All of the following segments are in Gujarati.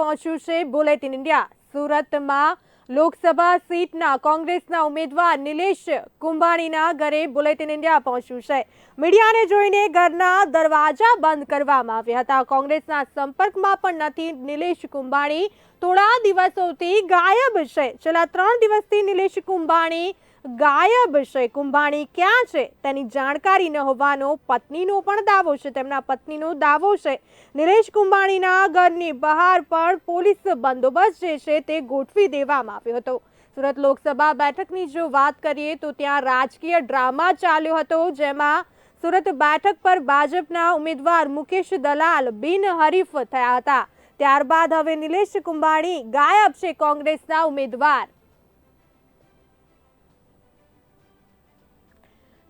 પહોંચ્યું છે બુલેટિન ઇન્ડિયા. સુરતમાં લોકસભા સીટના કોંગ્રેસના ઉમેદવાર નિલેશ કુંભાણીના ઘરે બુલેટિન ઇન્ડિયા પહોંચ્યું છે. મીડિયાને જોઈને ઘરના દરવાજા બંધ કરવામાં આવ્યા હતા. કોંગ્રેસના સંપર્કમાં પણ નથી નિલેશ કુંભાણી. થોડા દિવસોથી ગાયબ છે. છેલ્લા ત્રણ દિવસથી નિલેશ કુંભાણી ગાયબ છે. કુંભાણી ક્યાં છે? તેની જાણકારી ન હોવાનો પત્નીનો પણ દાવો છે. તેમના પત્નીનો દાવો છે. નિલેશ કુંભાણીના ઘરની બહાર પણ પોલીસ બંદોબસ્ત જે છે તે ગોઠવી દેવામાં આવ્યો હતો. સુરત લોકસભા બેઠકની જો વાત કરીએ તો ત્યાં રાજકીય ડ્રામા ચાલ્યો હતો, જેમાં સુરત બેઠક પર ભાજપના ઉમેદવાર મુકેશ દલાલ બિનહરીફ થયા હતા. ત્યારબાદ હવે નિલેશ કુંભાણી ગાયબ છે કોંગ્રેસના ઉમેદવાર.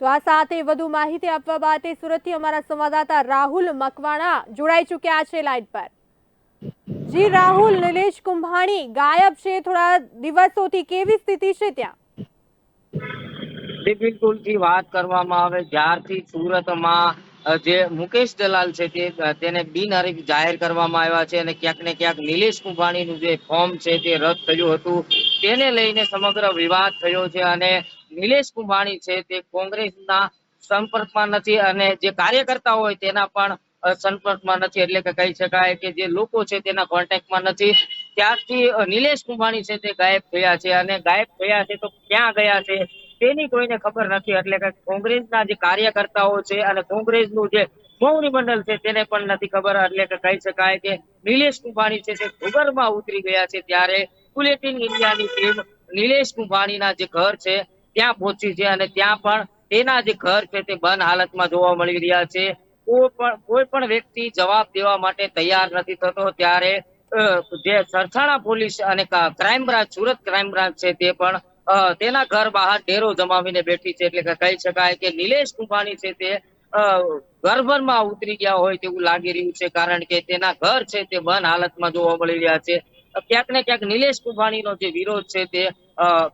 તો આ સાથે વધુ માહિતી આપવા માટે સુરતથી અમારા સંવાદદાતા રાહુલ મકવાણા જોડાઈ ચૂક્યા છે લાઈન પર. જી રાહુલ, નિલેશ કુંભાણી, ગાયબ છે. થોડા દિવસોથી કેવી સ્થિતિ છે ત્યાં? બિલકુલ. થી વાત કરવામાં આવે જ્યારથી સુરતમાં જે મુકેશ દલાલ છે તે તેને બિનહરીફ જાહેર કરવામાં આવ્યા છે અને ક્યાંક ને ક્યાંક નિલેશ કુંભાણીનું જે ફોર્મ છે તે રદ થયું હતું. તેને લઈને સમગ્ર વિવાદ થયો છે અને નિલેશ કુંભાણી છે તે કોંગ્રેસના સંપર્કમાં નથી અને જે કાર્યકર્તા હોય તેના પણ સંપર્કમાં નથી. એટલે કે કહી શકાય કે જે લોકો છે તેના કોન્ટેક્ટમાં નથી. ત્યારથી નિલેશ કુંભાણી છે તે ગાયબ થયા છે અને ગાયબ થયા છે તો ક્યાં ગયા છે તેની કોઈને ખબર નથી. એટલે કે કોંગ્રેસના જે કાર્યકર્તાઓ છે અને કોંગ્રેસનું જે મોવડી મંડળ છે તેને પણ નથી ખબર. એટલે કે કહી શકાય કે નિલેશ કુંભાણી છે તે ભૂગર્ભમાં ઉતરી ગયા છે ત્યારે બુલેટિન ઇન્ડિયાની ટીમ નિલેશ કુંભાણીના જે ઘર છે ત્યાં પહોંચી છે અને ત્યાં પણ તેના જે ઘર છે તે બંધ હાલતમાં જોવા મળી રહ્યા છે. કોઈ પણ કોઈ પણ વ્યક્તિ જવાબ દેવા માટે તૈયાર નથી થતો ત્યારે જે સરથાણા પોલીસ અને crime branch Surat crime branch છે તે પણ તેના ઘર બહાર ડેરો જમાવીને બેઠી છે. એટલે કે કહી શકાય કે નિલેશ કુંભાણી છે તે અ, ઉતરી ગયા હોય તેવું લાગી રહ્યું છે કારણ કે તેના ઘર છે તે બંધ હાલતમાં જોવા મળી રહ્યા છે. ક્યાંક ને ક્યાંક નિલેશ કુંભાણીનો જે વિરોધ છે તે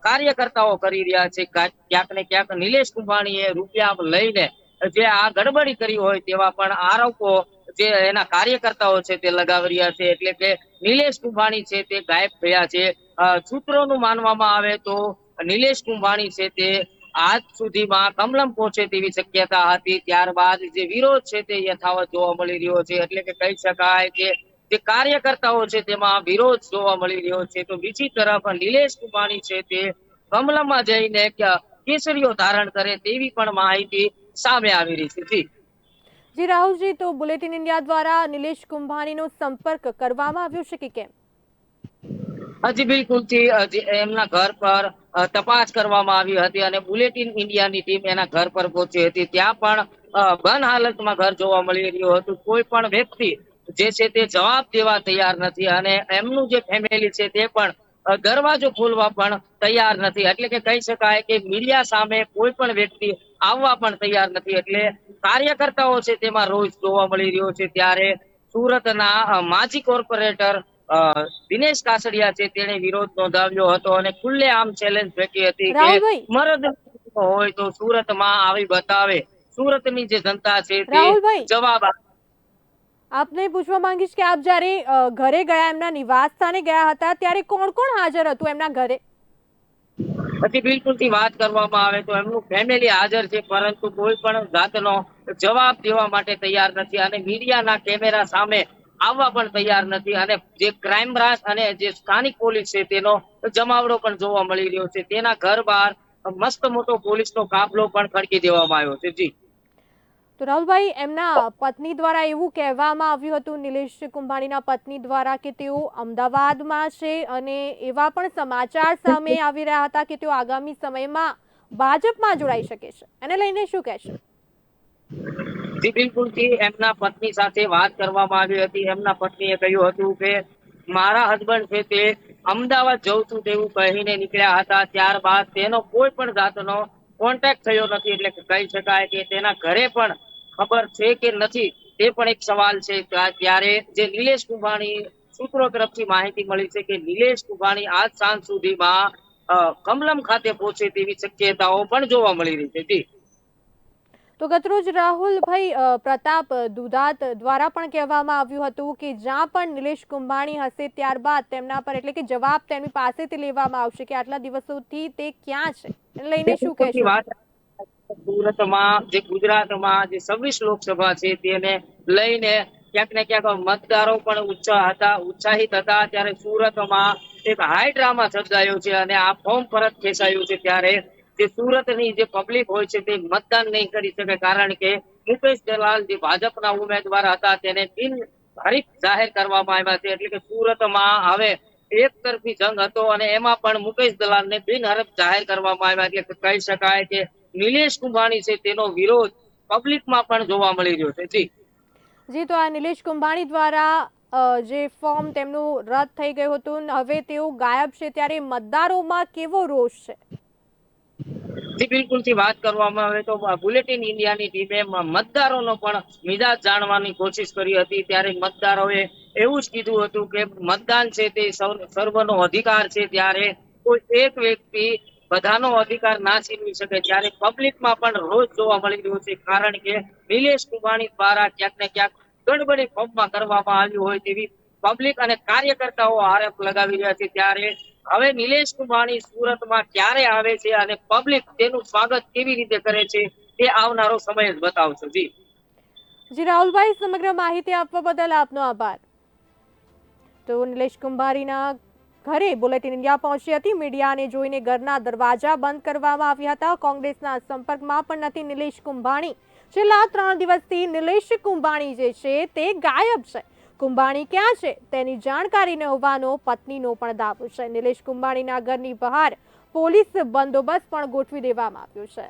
કાર્યકર્તાઓ કરી રહ્યા છે. ક્યાંક ને ક્યાંક નિલેશ કુંભાણીએ રૂપિયા લઈને જે આ ગડબડી કરી હોય તેવા પણ આરોપો જે એના કાર્યકર્તાઓ છે તે લગાવી રહ્યા છે. એટલે કે નિલેશ કુંભાણી છે તે ગાયબ થયા છે. સૂત્રોનું માનવામાં આવે તો નિલેશ કુંભાણી છે તે આજ સુધીમાં કમલમ પહોંચે તેવી શક્યતા હતી. ત્યારબાદ જે વિરોધ છે તે યથાવત જોવા મળી રહ્યો છે. એટલે કે કહી શકાય કે જે કાર્યકર્તાઓ છે તેમાં વિરોધ જોવા મળી રહ્યો છે. તો બીજી તરફ નિલેશ કુંભાણી છે તે કમલમાં જઈને કેસરીઓ ધારણ કરે તેવી પણ માહિતી સામે આવી રહી છે. જી. રાહુલજી તો બુલેટિન ઇન્ડિયા દ્વારા નિલેશ કુંભાણીનો સંપર્ક કરવામાં આવ્યો છે કે કેમ? હજી બિલકુલ એમના ઘર પર તપાસ કરવામાં આવી હતી અને બુલેટિન ઇન્ડિયાની ટીમ એના ઘર પર પહોંચી હતી. ત્યાં પણ બંધ હાલતમાં ઘર જોવા મળી રહ્યું હતું. કોઈ પણ વ્યક્તિ જે છે તે જવાબ દેવા તૈયાર નથી અને એમનું જે ફેમિલી છે તે પણ દરવાજો ખોલવા પણ તૈયાર નથી. એટલે કે કહી શકાય કે મીડિયા સામે કોઈ પણ વ્યક્તિ આવવા પણ તૈયાર નથી. એટલે કાર્યકર્તાઓ છે તેમાં રોજ જોવા મળી રહ્યો છે ત્યારે સુરતના માજી કોર્પોરેટર દિનેશ કાસડિયા છે તેણે વિરોધ નોંધાવ્યો હતો અને ખુલ્લે આમ ચેલેન્જ ફેંકી હતી કે મરદ હોય તો સુરતમાં આવી બતાવે. સુરતની જે જનતા છે તે જવાબ આપે. આપને પૂછવા માંગીશ કે આપ જ્યારે ઘરે ગયા, એમના નિવાસ સ્થાને ગયા હતા, ત્યારે કોણ કોણ હાજર હતું એમના ઘરે? પછી બિલકુલથી વાત કરવામાં આવે તો એમનું ફેમિલી હાજર છે, પરંતુ કોઈ પણ જાતનો જવાબ દેવા માટે તૈયાર નથી અને મીડિયાના કેમેરા સામે આવવા પણ તૈયાર નથી અને જે ક્રાઇમ બ્રાન્ચ અને જે સ્થાનિક પોલીસ છે, તેનો જમાવડો પણ જોવા મળી રહ્યો છે. તેના ઘર બહાર મસ્ત મોટો પોલીસનો કાફલો પણ ખડકી દેવામાં આવ્યો છે. જી. તો રાહુલભાઈ, એમના પત્ની દ્વારા એવું કહેવામાં આવ્યું હતું, નિલેશ કુંભાણીના પત્ની દ્વારા કે તેઓ અમદાવાદમાં છે અને એવા પણ સમાચાર સામે આવી રહ્યા હતા કે તેઓ આગામી સમયમાં ભાજપમાં જોડાઈ શકે છે. એને લઈને શું કહેશો? જી, બિલકુલ એમના પત્ની સાથે વાત કરવામાં આવી હતી. એમના પત્નીએ કહ્યું હતું કે, મારા હસબન્ડ છે તે અમદાવાદ જઉં છું તેવું કહીને નીકળ્યા હતા. ત્યારબાદ તેનો કોઈ પણ જાતનો કોન્ટેક્ટ થયો નથી એટલે કહી શકાય કે તેના ઘરે પણ ખબર છે કે નથી, તે પણ એક સવાલ છે. ત્યારે જે નિલેશ કુંભાણી સૂત્રો તરફથી માહિતી મળી છે કે નિલેશ કુંભાણી આજ સાંજ સુધીમાં કમલમ ખાતે પહોંચે તેવી શક્યતાઓ પણ જોવા મળી રહી છે. તો ગતરોજ રાહુલભાઈ પ્રતાપ દુધાત દ્વારા પણ કહેવામાં આવ્યું હતું કે જ્યાં પણ નિલેશ કુંભાણી હશે ત્યારબાદ તેમના પર એટલે કે જવાબ તેમની પાસેથી લેવામાં આવશે કે આટલા દિવસોથી તે ક્યાં છે? લઈને શું કહેશો? સુરતમાં જે ગુજરાતમાં જે છવ્વીસ લોકસભા છે તેને લઈને ક્યાંક ને ક્યાંક મતદારો પણ ઉત્સાહ હતા ઉત્સાહિત હતા. ત્યારે સુરતમાં એક હાઈ ડ્રામા સર્જાયો છે અને આ ફોર્મ પરત ખેંચાયું છે ત્યારે જે સુરતની જે પબ્લિક હોય છે તે મતદાન નહીં કરી શકે કારણ કે મુકેશ દલાલ જે ભાજપના ઉમેદવાર હતા. તેને બિન હરીફ જાહેર કરવામાં આવ્યા છે. એટલે કે સુરતમાં હવે એક તરફી જંગ હતો અને એમાં પણ મુકેશ દલાલને બિનહરફ જાહેર કરવામાં આવ્યા. એટલે કહી શકાય કે નિલેશ કુંભાણી છે તેનો વિરોધ પબ્લિકમાં પણ જોવા મળી રહ્યો છે. જી. જી, તો આ નિલેશ કુંભાણી દ્વારા જે ફોર્મ તેમનું રદ થઈ ગયું હતું હવે તેઓ ગાયબ છે. ત્યારે મતદારોમાં કેવો રોષ છે? જી બિલકુલથી વાત કરવામાં આવે તો બુલેટિન ઇન્ડિયાની ટીમે મતદારોનો પણ મિજાજ જાણવાની કોશિશ કરી હતી. ત્યારે મતદારોએ એવું જ કીધું હતું કે મતદાન છે તે સર્વનો અધિકાર છે. ત્યારે કોઈ એક વ્યક્તિ બધાનો અધિકાર ના છીનવી શકે. ત્યારે પબ્લિકમાં પણ રોજ જોવા મળી રહ્યો છે. કારણ કે નિલેશ કુંભાણી દ્વારા ક્યાંક ને ક્યાંક ગડબડી ફોર્મમાં કરવામાં આવ્યું હોય તેવી પબ્લિક અને કાર્યકર્તાઓ આરોપ લગાવી રહ્યા છે. ત્યારે હવે નિલેશ કુંભાણી સુરતમાં ક્યારે આવે છે અને પબ્લિક તેનું સ્વાગત કેવી રીતે કરે છે તે આવનારો સમય જ બતાવશે. જી. જી, રાહુલભાઈ, સમગ્ર માહિતી આપવા બદલ આપનો આભાર. તો નિલેશ કુંભારીના ઘરે બુલેટિન ઇન્ડિયા પહોંચી હતી. મીડિયાને જોઈને ઘરના દરવાજા બંધ કરવામાં આવ્યા હતા. કોંગ્રેસના સંપર્કમાં પણ નથી નિલેશ કુંભાણી. છેલ્લા ત્રણ દિવસથી નિલેશ કુંભાણી જે છે તે ગાયબ છે. કુંભાણી ક્યાં છે તેની જાણકારી ન હોવાનો પત્નીનો પણ દાવો છે. નિલેશ કુંભાણીના ઘરની બહાર પોલીસ બંદોબસ્ત પણ ગોઠવી દેવામાં આવ્યો છે.